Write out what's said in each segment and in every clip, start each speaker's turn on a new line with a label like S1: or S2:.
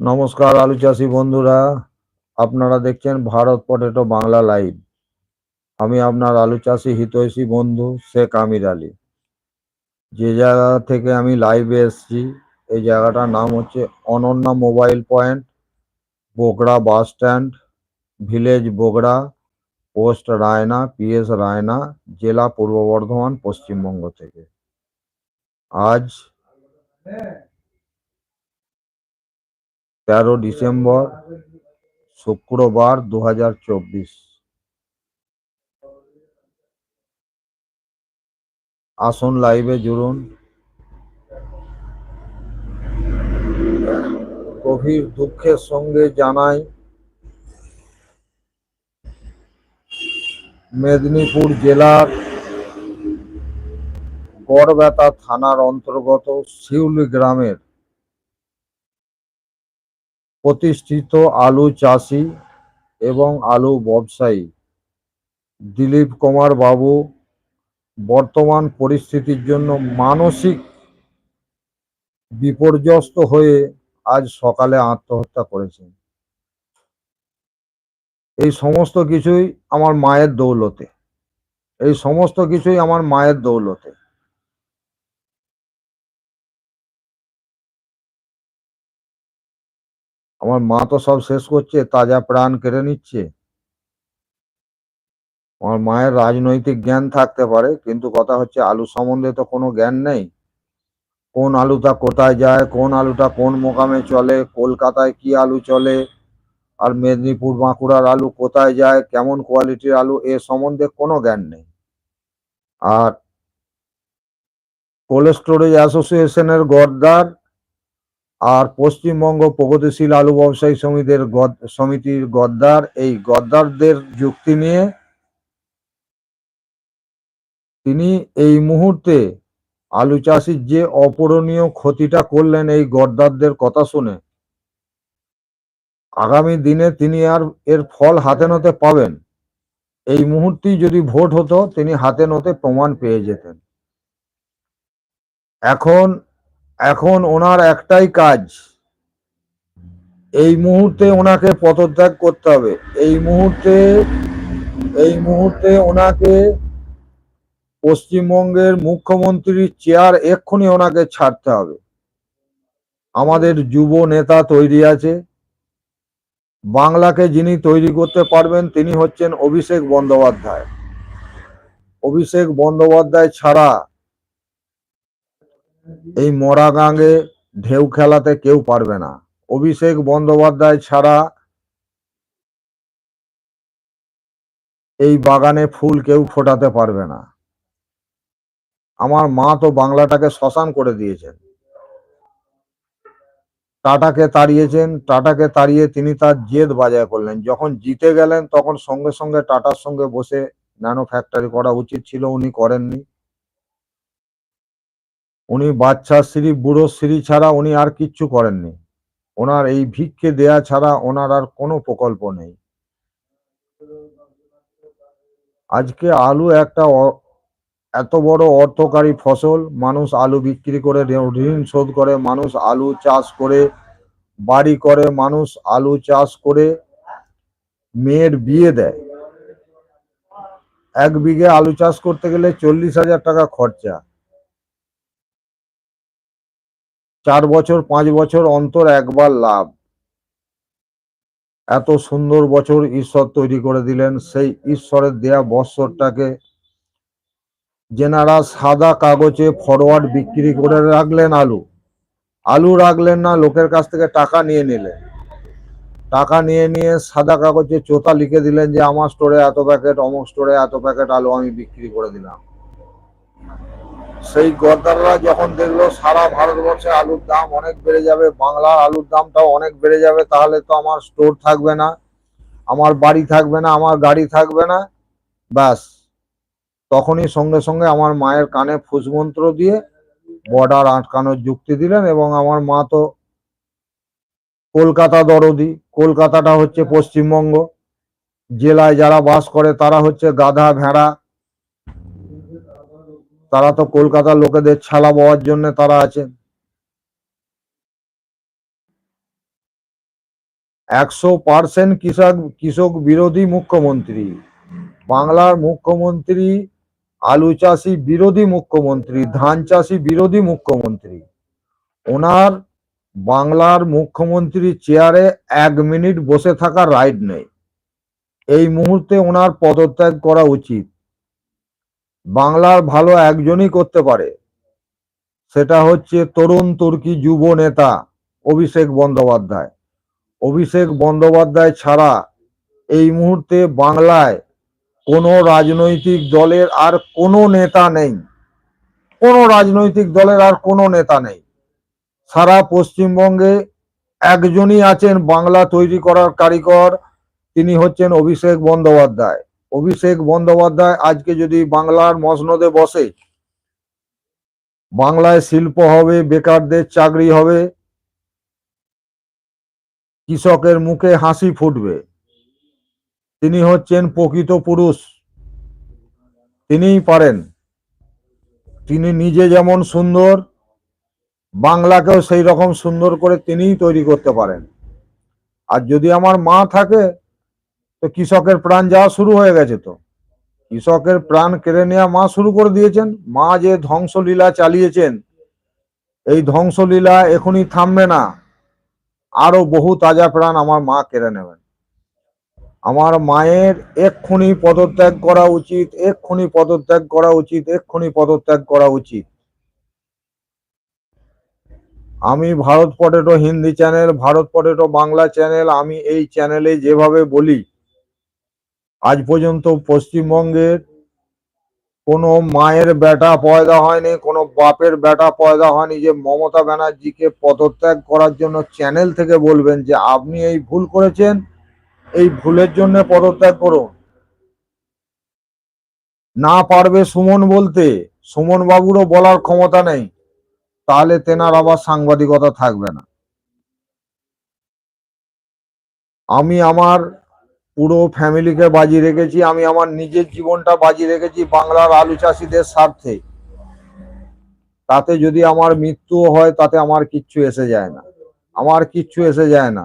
S1: নমস্কার আলু চাষি বন্ধুরা, আপনারা দেখছেন ভারত পটেটো বাংলা লাইভ। আমি আপনার আলু চাষি হিতৈষী বন্ধু শেখ আমির আলী। যে জায়গা থেকে আমি লাইভে এসেছি, এই জায়গাটার নাম হচ্ছে Ananya mobile point, Bogra bus stand, village Bogra, post Raina, PS Raina, জেলা পূর্ব বর্ধমান, পশ্চিমবঙ্গ থেকে। আজ তেরো ডিসেম্বর, শুক্রবার দু হাজার চব্বিশ। আসুন লাইভে জুড়ুন। গভীর দুঃখের সঙ্গে জানাই, মেদিনীপুর জেলার গড়বেতা থানার অন্তর্গত শিউলি গ্রামের প্রতিষ্ঠিত আলু চাষি এবং আলু ব্যবসায়ী। দিলীপ কুমার বাবু, বর্তমান পরিস্থিতির জন্য মানসিক বিপর্যস্ত হয়ে আজ সকালে আত্মহত্যা করেছেন। এই সমস্ত কিছুই আমার মায়ের দৌলতে। এই সমস্ত কিছুই আমার মায়ের দৌলতে। আমার মা তো সব শেষ করছে, তাজা প্রাণ কেড়ে নিচ্ছে। আমার মায়ের রাজনৈতিক জ্ঞান থাকতে পারে, কিন্তু কথা হচ্ছে আলু সম্বন্ধে তো কোনো জ্ঞান নেই। কোন আলুটা কোথায় যায়, কোন আলুটা কোন মোকামে চলে, কলকাতায় কি আলু চলে, আর মেদিনীপুর বাঁকুড়ার আলু কোথায় যায়, কেমন কোয়ালিটির আলু, এ সম্বন্ধে কোনো জ্ঞান নেই। আর কোল্ড স্টোরেজ অ্যাসোসিয়েশনের গদ্দার আর পশ্চিমবঙ্গ প্রগতিশীল আলু ব্যবসায়ী সমিতির সমিতির গদ্দার। এই গদ্দারদের যুক্তি নিয়ে তিনি এই মুহূর্তে আলু চাষির যে অপূরণীয় ক্ষতিটা করলেন এই গদ্দারদের কথা শুনে, আগামী দিনে তিনি আর এর ফল হাতে নতে পাবেন। এই মুহূর্তেই যদি ভোট হতো, তিনি হাতে নতে প্রমাণ পেয়ে যেতেন। এখন এখন ওনার একটাই কাজ। এই মুহূর্তে ওনাকে পদত্যাগ করতে হবে। এই মুহূর্তে এই মুহূর্তে ওনাকে পশ্চিমবঙ্গের মুখ্যমন্ত্রীর চেয়ার এক্ষুনি ওনাকে ছাড়তে হবে। আমাদের যুব নেতা তৈরি আছে। বাংলাকে যিনি তৈরি করতে পারবেন, তিনি হচ্ছেন অভিষেক বন্দ্যোপাধ্যায়। অভিষেক বন্দ্যোপাধ্যায় ছাড়া এই মরা গাঙে ঢেউ খেলাতে কেউ পারবে না। অভিষেক বন্দ্যোপাধ্যায় ছাড়া এই বাগানে ফুল কেউ ফোটাতে পারবে না। আমার মা তো বাংলাটাকে শ্মশান করে দিয়েছেন। টাটাকে তাড়িয়েছেন, টাটাকে তাড়িয়ে তিনি তার জেদ বাজায় করলেন। যখন জিতে গেলেন, তখন সঙ্গে সঙ্গে টাটার সঙ্গে বসে ন্যানো ফ্যাক্টরি করা উচিত ছিল, উনি করেননি। উনি বাচ্চা শ্রী, বুড়ো শ্রী ছাড়া উনি আর কিচ্ছু করেননি। ওনার এই ভিক্ষে দেয়া ছাড়া ওনার আর কোনো প্রকল্প নেই। আজকে আলু একটা এত বড় অর্থকারী ফসল, মানুষ আলু বিক্রি করে ঋণ শোধ করে, মানুষ আলু চাষ করে, বাড়ি করে, মানুষ আলু চাষ করে, মেয়ের বিয়ে দেয়। এক বিঘে আলু চাষ করতে গেলে চল্লিশ হাজার টাকা খরচা। চার বছর, পাঁচ বছর অন্তর একবার লাভ। এত সুন্দর বছর ঈশ্বর তৈরি করে দিলেন। সেই ঈশ্বরের দেয়া বৎসরটাকে যেনারা সাদা কাগজে ফরওয়ার্ড বিক্রি করে রাখলেন আলু আলু রাখলেন না, লোকের কাছ থেকে টাকা নিয়ে নিলেন। টাকা নিয়ে নিয়ে সাদা কাগজে চোতা লিখে দিলেন যে, আমার স্টোরে এত প্যাকেট অমুক স্টোরে এত প্যাকেট আলু আমি বিক্রি করে দিলাম। সেই গদ্দাররা যখন দেখল সারা ভারতবর্ষে আলুর দাম অনেক বেড়ে যাবে, বাংলার আলুর দামটাও অনেক বেড়ে যাবে, তাহলে তো আমার স্টোর থাকবে না, আমার বাড়ি থাকবে না, আমার গাড়ি থাকবে না। ব্যাস, তখনই সঙ্গে সঙ্গে আমার মায়ের কানে ফুসমন্ত্র দিয়ে বর্ডার আটকানোর যুক্তি দিলেন এবং আমার মা তো কলকাতা দরদি, কলকাতাটা হচ্ছে পশ্চিমবঙ্গ, জেলায় যারা বাস করে তারা হচ্ছে গাধা, ভেড়া তারা তো কলকাতার লোকেদের ছালা বওয়ার জন্য তারা আছেন। একশো পার্সেন্ট কৃষক কৃষক বিরোধী মুখ্যমন্ত্রী। বাংলার মুখ্যমন্ত্রী, আলু চাষি বিরোধী মুখ্যমন্ত্রী, ধান চাষি বিরোধী মুখ্যমন্ত্রী। ওনার বাংলার মুখ্যমন্ত্রী চেয়ারে এক মিনিট বসে থাকার রাইট নেই। এই মুহূর্তে ওনার পদত্যাগ করা উচিত। বাংলার ভালো একজনই করতে পারে। সেটা হচ্ছে তরুণ তুর্কি যুব নেতা অভিষেক বন্দ্যোপাধ্যায়। অভিষেক বন্দ্যোপাধ্যায় ছাড়া এই মুহূর্তে বাংলায় কোনো রাজনৈতিক দলের আর কোনো নেতা নেই। কোনো রাজনৈতিক দলের আর কোনো নেতা নেই। সারা পশ্চিমবঙ্গে একজনই আছেন বাংলা তৈরি করার কারিগর, তিনি হচ্ছেন অভিষেক বন্দ্যোপাধ্যায়। অভিষেক বন্দ্যোপাধ্যায় আজকে যদি বাংলার মসনদে বসে, বাংলায় শিল্প হবে, বেকারদের চাকরি হবে, কৃষকের মুখে হাসি ফুটবে। তিনি হচ্ছেন প্রকৃত পুরুষ। তিনিই পারেন। তিনি নিজে যেমন সুন্দর, বাংলাকেও সেই রকম সুন্দর করে তিনিই তৈরি করতে পারেন। আর যদি আমার মা থাকে তো কৃষকের প্রাণ যাওয়া শুরু হয়ে গেছে তো। কৃষকের প্রাণ কেড়ে নেওয়া মা শুরু করে দিয়েছেন। মা যে ধ্বংসলীলা চালিয়েছেন, এই ধ্বংসলীলা এখনই থামবে না। আরও বহু তাজা প্রাণ আমার মা কেড়ে নেবেন। আমার মায়ের এক্ষুনি পদত্যাগ করা উচিত, এক্ষুনি পদত্যাগ করা উচিত, এক্ষুনি পদত্যাগ করা উচিত। আমি Bharat potato Hindi channel, Bharat potato Bangla channel, আমি এই চ্যানেলে যেভাবে বলি আজ পর্যন্ত পশ্চিমবঙ্গের কোনো মায়ের বেটা পয়দা হয়নি, কোনো বাপের বেটা পয়দা হয়নি যে মমতা ব্যানার্জিকে পদত্যাগ করার জন্য চ্যানেল থেকে বলবেন যে আপনি এই ভুল করেছেন, এই ভুলের জন্য পদত্যাগ করুন। না পারবে সুমন বলতে, সুমন বাবুরও বলার ক্ষমতা নেই, তাহলে তেনার আবার সাংবাদিকতা থাকবে না। আমি আমার পুরো ফ্যামিলিকে বাজি রেখেছি, আমি আমার নিজের জীবনটা বাজি রেখেছি বাংলার আলু চাষিদের স্বার্থে। তাতে যদি আমার মৃত্যু হয়, তাতে আমার কিচ্ছু এসে যায় না। আমার কিচ্ছু এসে যায় না।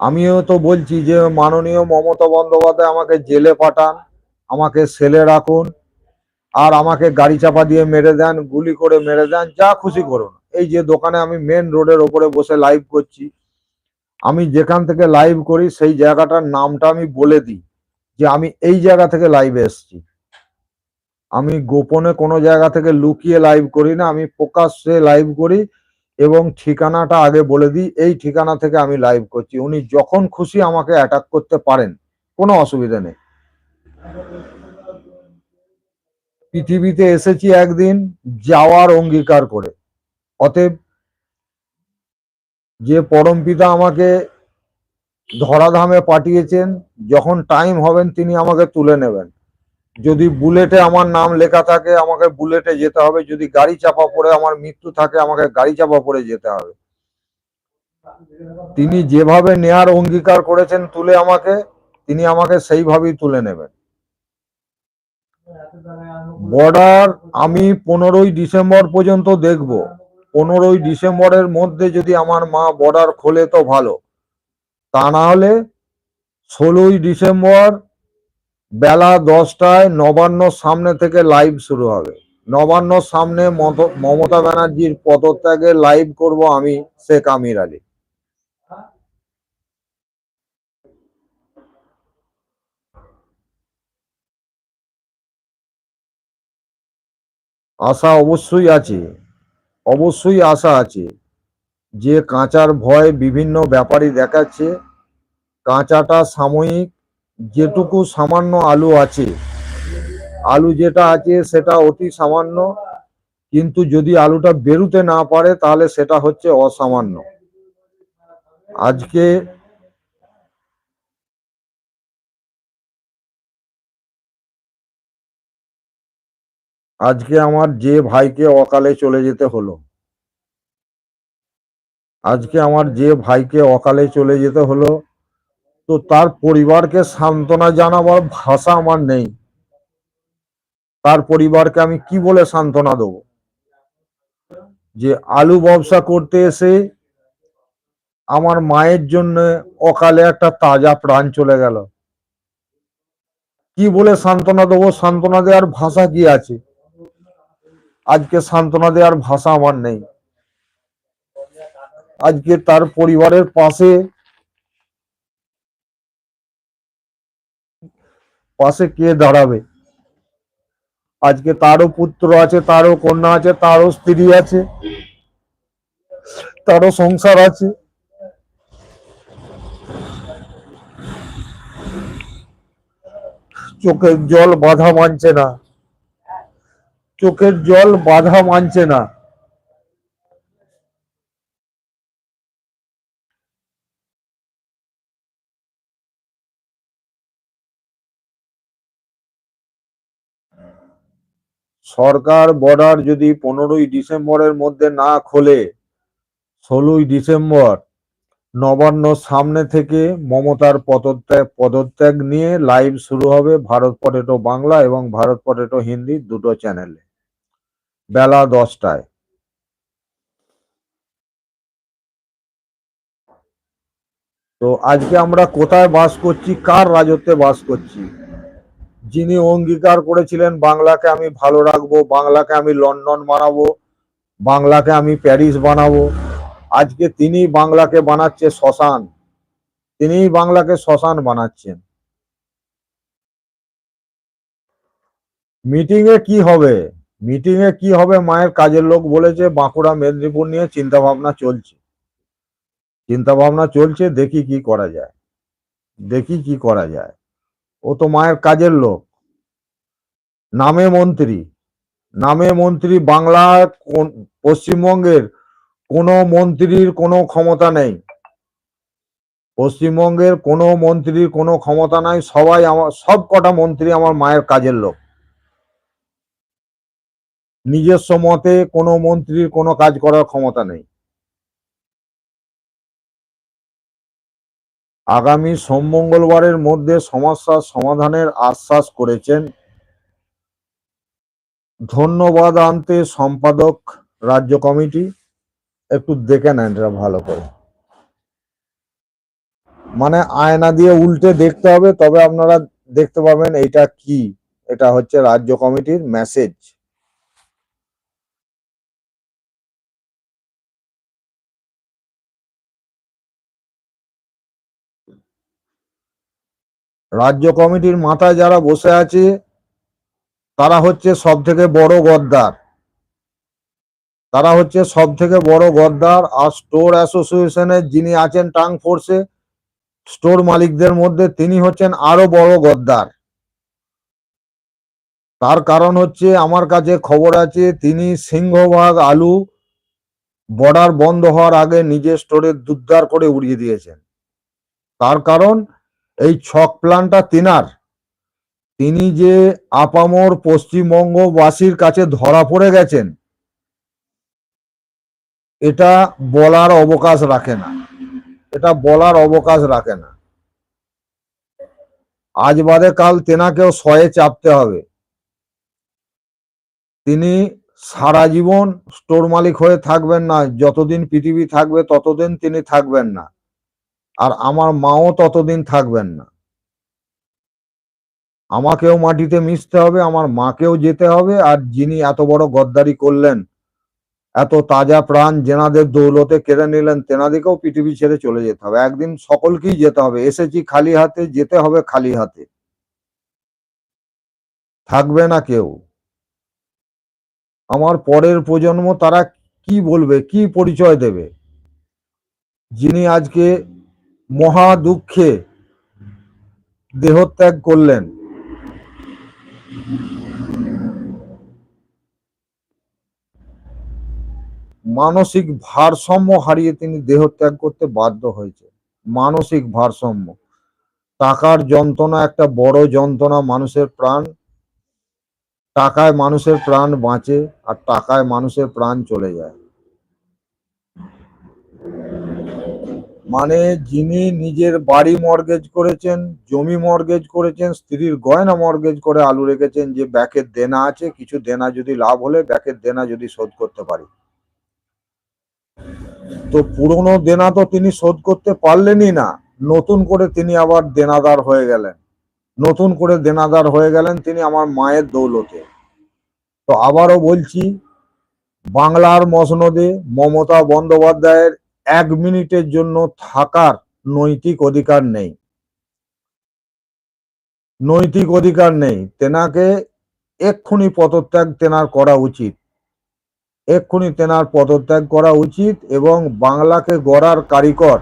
S1: আমিও তো বলছি যে, মাননীয় মমতা বন্দ্যোপাধ্যায় আমাকে জেলে পাঠান, আমাকে সেলে রাখুন, আর আমাকে গাড়ি চাপা দিয়ে মেরে দেন, গুলি করে মেরে দেন, যা খুশি করুন। এই যে দোকানে আমি মেন রোডের ওপরে বসে লাইভ করছি আমি যেখান থেকে লাইভ করি, সেই জায়গাটার নামটা আমি বলে দিই যে আমি এই জায়গা থেকে লাইভে এসছি। আমি গোপনে কোনো জায়গা থেকে লুকিয়ে লাইভ করি না, আমি প্রকাশ্যে লাইভ করি এবং ঠিকানাটা আগে বলে দিই, এই ঠিকানা থেকে আমি লাইভ করছি। উনি যখন খুশি আমাকে অ্যাটাক করতে পারেন, কোনো অসুবিধা নেই। পৃথিবীতে এসেছি একদিন, যাওয়ার অঙ্গীকার করে। অতএব যে পরমপিতা আমাকে ধরাধামে পাঠিয়েছেন, যখন টাইম হবেন তিনি আমাকে তুলে নেবেন। যদি বুলেটে আমার নাম লেখা থাকে, আমাকে বুলেটে যেতে হবে। যদি গাড়ি চাপা পড়ে, আমার মৃত্যু থাকে, আমাকে গাড়ি চাপা পড়ে যেতে হবে। তিনি যেভাবে নেয়ার অঙ্গীকার করেছেন তুলে আমাকে, তিনি আমাকে সেইভাবেই তুলে নেবেন। বর্ডার আমি পনেরোই ডিসেম্বর পর্যন্ত দেখব। পনেরোই ডিসেম্বরের মধ্যে যদি আমার মা বর্ডার খোলে তো ভালো। তা না হলে ষোলোই ডিসেম্বর বেলা দশটায় নবান্ন সামনে থেকে লাইভ শুরু হবে। নবান্ন সামনে মত- মমতা ব্যানার্জির পদত্যাগে লাইভ করব আমি শেখ আমির আলী। আশা অবশ্যই আছে। অবশ্যই আশা আছে যে কাঁচার ভয় বিভিন্ন ব্যাপারী দেখাচ্ছে। কাঁচাটা সাময়িক, যেটুকু সামান্য আলু আছে। আলু যেটা আছে সেটা অতি সামান্য, কিন্তু যদি আলুটা বেরুতে না পারে তাহলে সেটা হচ্ছে অসামান্য। আজকে আজকে আমার যে ভাইকে অকালে চলে যেতে হলো, আজকে আমার যে ভাইকে অকালে চলে যেতে হলো, তো তার পরিবারকে সান্ত্বনা জানাবার ভাষা আমার নেই। তার পরিবারকে আমি কি বলে সান্ত্বনা দেবো? যে আলু ব্যবসা করতে এসে আমার মায়ের জন্য অকালে একটা তাজা প্রাণ চলে গেল। কি বলে সান্ত্বনা দেবো? সান্ত্বনা দেওয়ার ভাষা কি আছে? আজকে সান্ত্বনা দেওয়ার ভাষা আমার নেই। আজকে তার পরিবারের পাশে পাশে কে দাঁড়াবে? আজকে তারও পুত্র আছে, তারও কন্যা আছে, তারও স্ত্রী আছে, তারও সংসার আছে। চোখের জল বাধা মানছে না। চোখের জল বাধা মানছে না। সরকার বর্ডার যদি পনেরোই ডিসেম্বরের মধ্যে না খোলে, ষোলোই ডিসেম্বর নবান্ন সামনে থেকে মমতার পদত্যাগ পদত্যাগ নিয়ে লাইভ শুরু হবে ভারত পটেটো বাংলা এবং ভারত পটেটো হিন্দি দুটো চ্যানেলে বেলা দশটায়। তো আজকে আমরা কোথায় বাস করছি, কার রাজত্বে বাস করছি? যিনি অঙ্গীকার করেছিলেন, বাংলাকে আমি ভালো রাখব, বাংলাকে আমি লন্ডন বানাবো, বাংলাকে আমি প্যারিস বানাবো। আজকে তিনি বাংলাকে বানাচ্ছে শ্মশান। তিনিই বাংলাকে শ্মশান বানাচ্ছেন। মিটিং এ কি হবে? মিটিং এ কি হবে মায়ের কাজের লোক বলেছে, বাঁকুড়া, মেদিনীপুর নিয়ে চিন্তা ভাবনা চলছে। চিন্তা ভাবনা চলছে, দেখি কি করা যায়। দেখি কি করা যায়। ও তো মায়ের কাজের লোক। নামে মন্ত্রী। নামে মন্ত্রী বাংলা পশ্চিমবঙ্গের কোনো মন্ত্রীর কোনো ক্ষমতা নেই। পশ্চিমবঙ্গের কোনো মন্ত্রীর কোনো ক্ষমতা নাই। সবাই আমার সব কটা মন্ত্রী আমার মায়ের কাজের লোক। নিজস্ব মতে কোনো মন্ত্রীর কোনো কাজ করার ক্ষমতা নেই। আগামী সোম মঙ্গলবারের মধ্যে সমস্যার সমাধানের আশ্বাস করেছেন ধন্যবাদ আনতে সম্পাদক রাজ্য কমিটি। একটু দেখে নেন এটা ভালো করে। মানে আয়না দিয়ে উল্টে দেখতে হবে, তবে আপনারা দেখতে পাবেন এটা কি, এটা হচ্ছে রাজ্য কমিটির মেসেজ রাজ্য কমিটির মাথায় যারা বসে আছে, তারা হচ্ছে সব থেকে বড় গদ্দার। তারা হচ্ছে সব থেকে বড় গদ্দার আর স্টোর অ্যাসোসিয়েশনের যিনি আছেন টাং ফোর্সে, স্টোর মালিকদের মধ্যে তিনি হচ্ছেন আরও বড় গদ্দার। তার কারণ হচ্ছে আমার কাছে খবর আছে, তিনি সিংহভাগ আলু বর্ডার বন্ধ হওয়ার আগে নিজের স্টোরে দুদ্দার করে উড়িয়ে দিয়েছেন। তার কারণ এই ছক প্ল্যানটা তিনার। তিনি যে আপামর পশ্চিমবঙ্গবাসীর কাছে ধরা পড়ে গেছেন, এটা বলার অবকাশ রাখে না। এটা বলার অবকাশ রাখে না। আজ বাদে কাল তেনাকেও শয়ে চাপতে হবে। তিনি সারা জীবন স্টোর মালিক হয়ে থাকবেন না, যতদিন পৃথিবী থাকবে ততদিন তিনি থাকবেন না। আর আমার মাও ততদিন থাকবেন না। আমাকেও মাটিতে মিশতে হবে, আমার মাকেও যেতে হবে, আর যিনি এত বড় গদ্দারি করলেন, এত তাজা প্রাণ জেনাদের দৌলতে কেড়ে নিলেন তেনাদিকেও পৃথিবী ছেড়ে চলে যেতে হবে। একদিন সকলকেই যেতে হবে, এসেছি খালি হাতে, যেতে হবে খালি হাতে। থাকবে না কেউ। আমার পরের প্রজন্ম তারা কি বলবে, কি পরিচয় দেবে? যিনি আজকে মহা দুঃখে দেহত্যাগ করলেন। মানসিক ভারসাম্য হারিয়ে তিনি দেহত্যাগ করতে বাধ্য হয়েছে মানসিক ভারসাম্য। টাকার যন্ত্রণা একটা বড় যন্ত্রণা মানুষের প্রাণ। টাকায় মানুষের প্রাণ বাঁচে আর টাকায় মানুষের প্রাণ চলে যায়। মানে যিনি নিজের বাড়ি মর্গেজ করেছেন, জমি মর্গেজ করেছেন, স্ত্রীর গয়না মর্গেজ করে আলু রেখেছেন, যে ব্যাকের দেনা আছে, কিছু দেনা যদি লাভ হলে ব্যাকের দেনা যদি শোধ করতে পারি। তো পুরনো দেনা তো তিনি শোধ করতে পারলেনই না, নতুন করে তিনি আবার দেনাদার হয়ে গেলেন। নতুন করে দেনাদার হয়ে গেলেন তিনি আমার মায়ের দৌলতে। তো আবারও বলছি, বাংলার মসনদে মমতা বন্দ্যোপাধ্যায়ের এক মিনিটের জন্য থাকার নৈতিক অধিকার নেই। নৈতিক অধিকার নেই। তেনাকে এক্ষুনি পদত্যাগ তেনার করা উচিত। এক্ষুনি তেনার পদত্যাগ করা উচিত এবং বাংলাকে গড়ার কারিকর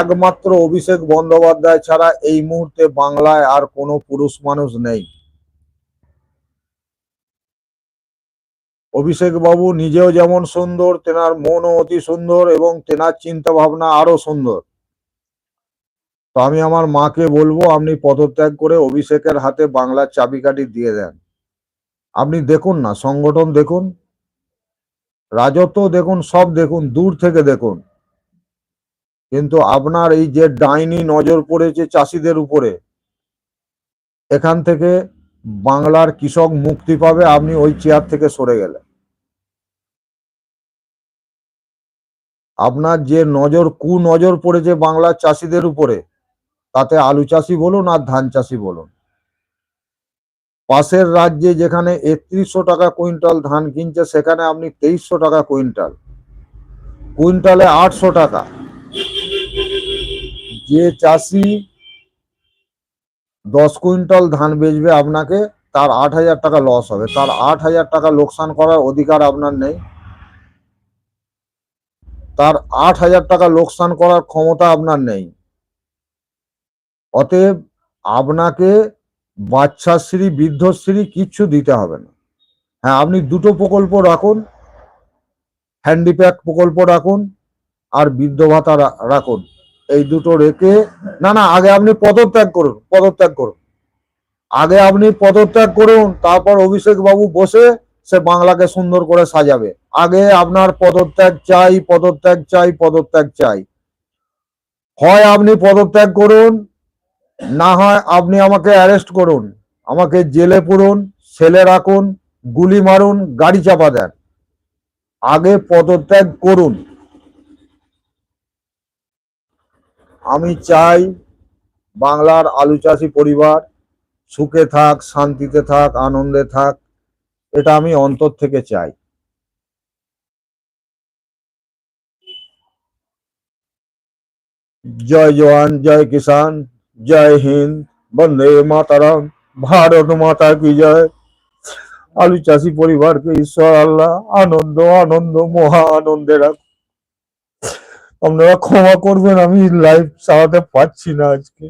S1: একমাত্র অভিষেক বন্দ্যোপাধ্যায় ছাড়া এই মুহূর্তে বাংলায় আর কোনো পুরুষ মানুষ নেই। অভিষেক বাবু নিজেও যেমন সুন্দর, তেনার মনও অতি সুন্দর এবং তেনার চিন্তা ভাবনা আরও সুন্দর। তো আমি আমার মাকে বলব, আপনি পদত্যাগ করে অভিষেকের হাতে বাংলার চাবিকাঠি দিয়ে দেন। আপনি দেখুন না, সংগঠন দেখুন, রাজত্ব দেখুন, সব দেখুন, দূর থেকে দেখুন। কিন্তু আপনার এই যে ডাইনি নজর পড়েছে চাষিদের উপরে, এখান থেকে বাংলার কৃষক মুক্তি পাবে, আপনি ওই চেয়ার থেকে সরে গেলে আপনার যে নজর কু নজর পড়েছে বাংলার চাষিদের উপরে, তাতে আলু চাষি বলুন আর ধান চাষি বলুন। পাশের রাজ্যে যেখানে একত্রিশশো টাকা কুইন্টাল ধান কিনছে, সেখানে আপনি তেইশশো টাকা কুইন্টাল। কুইন্টালে আটশো টাকা। যে চাষি দশ কুইন্টাল ধান বেচবে আপনাকে, তার আট হাজার টাকা লস হবে। তার আট হাজার টাকা লোকসান করার অধিকার আপনার নেই। তার আট হাজার টাকা লোকসান করার ক্ষমতা আপনার নেই। অতএব আপনাকে বাচ্চাশ্রী বৃদ্ধশ্রী কিচ্ছু দিতে হবে না। হ্যাঁ আপনি দুটো প্রকল্প রাখুন হ্যান্ডিপ্যাক প্রকল্প রাখুন, আর বৃদ্ধ ভাতা রাখুন। এই দুটো রেখে, না না, আগে আপনি পদত্যাগ করুন পদত্যাগ করুন। আগে আপনি পদত্যাগ করুন, তারপর অভিষেক বাবু বসে সে বাংলাকে সুন্দর করে সাজাবে। আগে আপনার পদত্যাগ চাই পদত্যাগ চাই পদত্যাগ চাই। হয় আপনি পদত্যাগ করুন, না হয় আপনি আমাকে অ্যারেস্ট করুন, আমাকে জেলে পুরুন, সেলে রাখুন, গুলি মারুন, গাড়ি চাপা দেন। আগে পদত্যাগ করুন। আমি চাই বাংলার আলু চাষি পরিবার সুখে থাক, শান্তিতে থাক, আনন্দে থাক, এটা আমি অন্তর থেকে চাই। জয় জওয়ান, জয় কিষান জয় হিন্দ, বন্দে মাতারাম, ভারত মাতা কি জয়। আলু চাষি পরিবারকে ঈশ্বর আল্লাহ, আনন্দ আনন্দ, মহা আনন্দে রাখ আপনারা ক্ষমা করবেন আমি লাইভ চালাতে পারছি না আজকে।